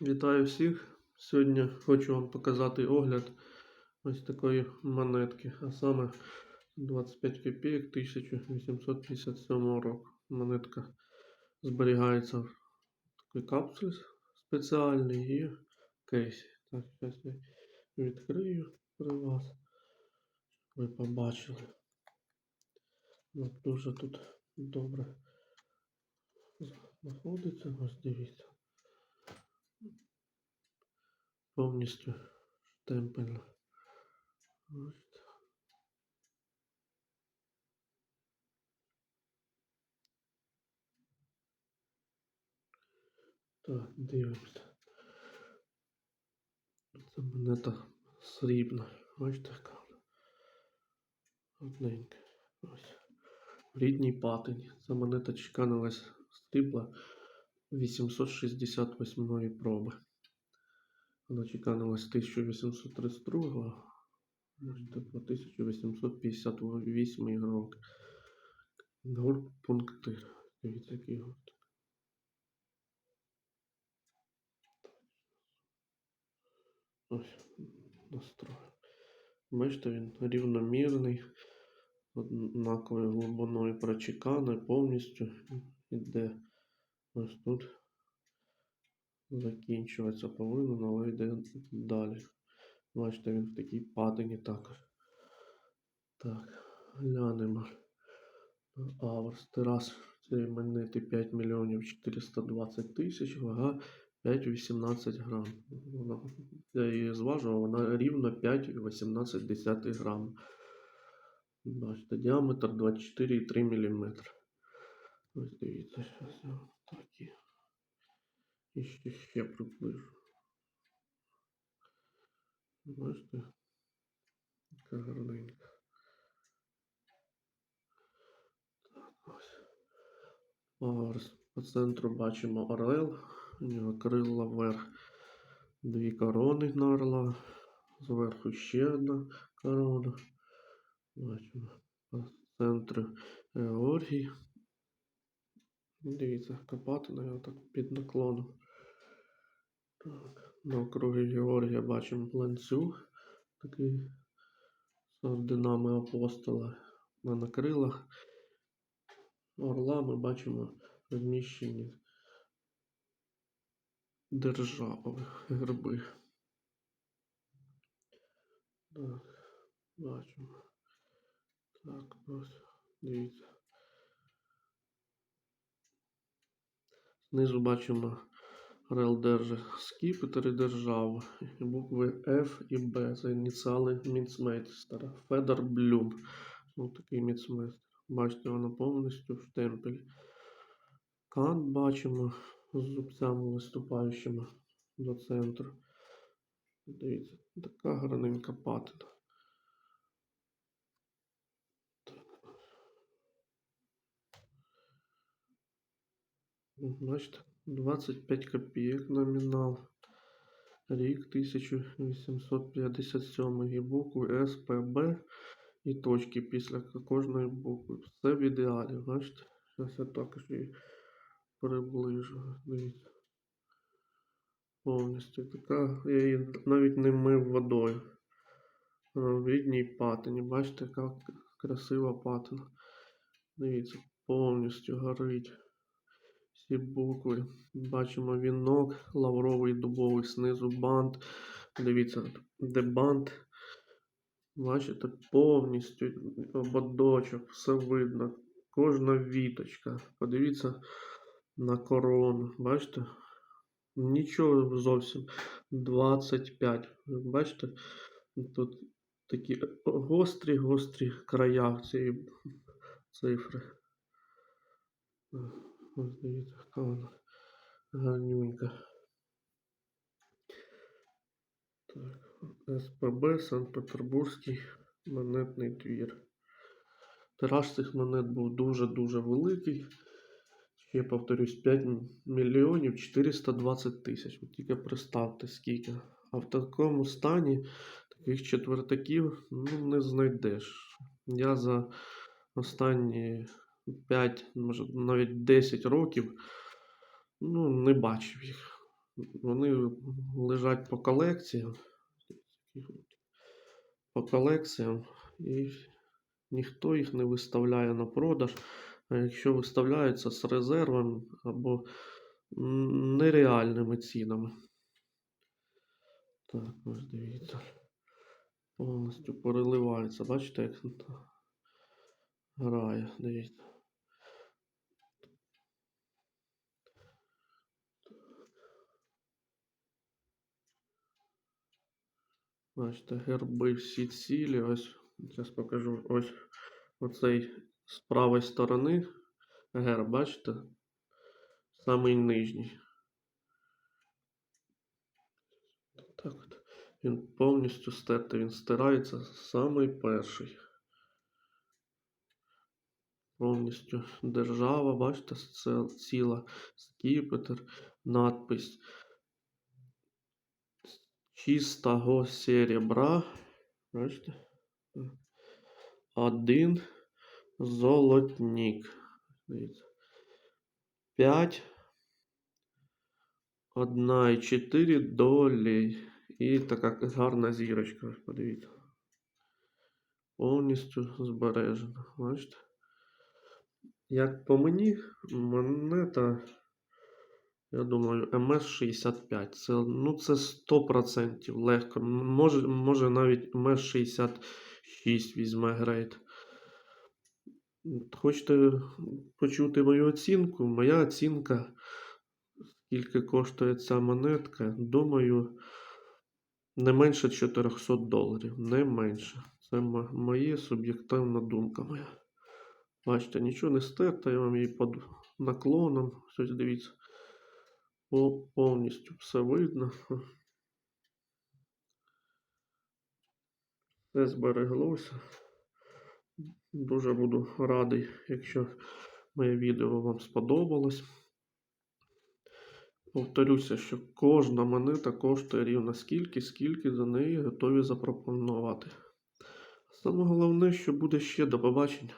Вітаю всіх! Сьогодні хочу вам показати огляд ось такої монетки, а саме 25 копійок 1857 року. Монетка зберігається в такій капсулі спеціальній і кейсі. Так, зараз я відкрию при вас. Ви побачили. Ну, дуже тут добре знаходиться. Ось дивіться. Повністю штемпельно. Ось. Так, дивимося. Це монета срібна. Бачите, вона? Одненька. Ось. В рідній патині. Ця монета чеканилась срібла 868 проби. Вона чеканилась з 1832 можете по 1858 рок. Гурт пунктир. Дивіться, який гурт. Ось настрой. Бачите, він рівномірний, однаковою глибиною прочеканий повністю іде ось тут закінчуватися повинен, але йде далі. Бачите, він в такій патині також. Так, глянемо. Аверс. Тираж цієї монети 5 мільйонів 420 тисяч, вага 5,18 грам. Вона, я її зважував, вона рівно 5,18 грам. Бачите, діаметр 24,3 мм. Ось дивіться, зараз такі. І ще, ще приближу. Бачите? Яка гарненька. Так, ось. Аверс. По центру бачимо орел. У нього крила вверх. Дві корони на орла. Зверху ще одна корона. Бачимо. По центру Георгій. Дивіться, копати на його так під наклоном. Так, на округі Георгія бачимо ланцюг такий з орденами апостола. На крилах орла ми бачимо розміщені держави, герби. Так, бачимо. Так, ось, дивіться. Знизу бачимо Орел держи скіпетр і букви F і B. Це ініціали міцмейстера. Федор Блюм. Ось такий міцмейстер. Бачите, воно повністю в штемпелі. Кант бачимо з зубцями виступаючими до центру. Дивіться, така гарненька патина. Бачите, 25 копійок номінал. Рік 1857 і букви С, П, і точки після кожної букви. Все в ідеалі, бачите? Зараз я також її приближу. Дивіться. Повністю така. Я її навіть не мив водою. В рідній патині. Бачите, яка красива патина. Дивіться, повністю горить всі букви. Бачимо вінок, лавровий дубовий, знизу бант. Дивіться, де бант. Бачите, повністю ободочок, все видно. Кожна віточка. Подивіться на корону. Бачите? Нічого зовсім. 25. Бачите? Тут такі гострі, гострі края цієї цифри. Ось дивіться, яка вона гарнюнька. Так, СПБ Санкт-Петербурзький монетний двір. Тираж цих монет був дуже-дуже великий. Ще повторюсь, 5 мільйонів 420 тисяч. Ви тільки представте скільки. А в такому стані таких четвертаків ну, не знайдеш. Я за останні 5, може навіть 10 років, ну, не бачив їх. Вони лежать по колекціям. По колекціям. І ніхто їх не виставляє на продаж. А якщо виставляються з резервом або нереальними цінами. Так, ось дивіться. Повністю переливається. Бачите, як грає, дивіться. Бачите, герби всі цілі. Ось, зараз покажу. Ось оцей з правої сторони герб, бачите? Самий нижній. Так от. Він повністю стертий, він стирається самий перший. Повністю держава, бачите, ціла скіпетр, надпись чистого серебра. Бачите? Один золотник. П'ять. Одна і чотири долі. І така гарна зірочка. Подивіться. Повністю збережена. Бачите? Як по мені, монета, я думаю, МС-65. Це, ну, це 100% легко. Може, може навіть МС-66 візьме грейд. Хочете почути мою оцінку? Моя оцінка, скільки коштує ця монетка, думаю, не менше 400 доларів. Не менше. Це моя суб'єктивна думка моя. Бачите, нічого не стерто, я вам її під наклоном. Щось дивіться. По- Повністю все видно. Все збереглося. Дуже буду радий, якщо моє відео вам сподобалось. Повторюся, що кожна монета коштує рівно скільки, скільки за неї готові запропонувати. Саме головне, що буде ще до побачення.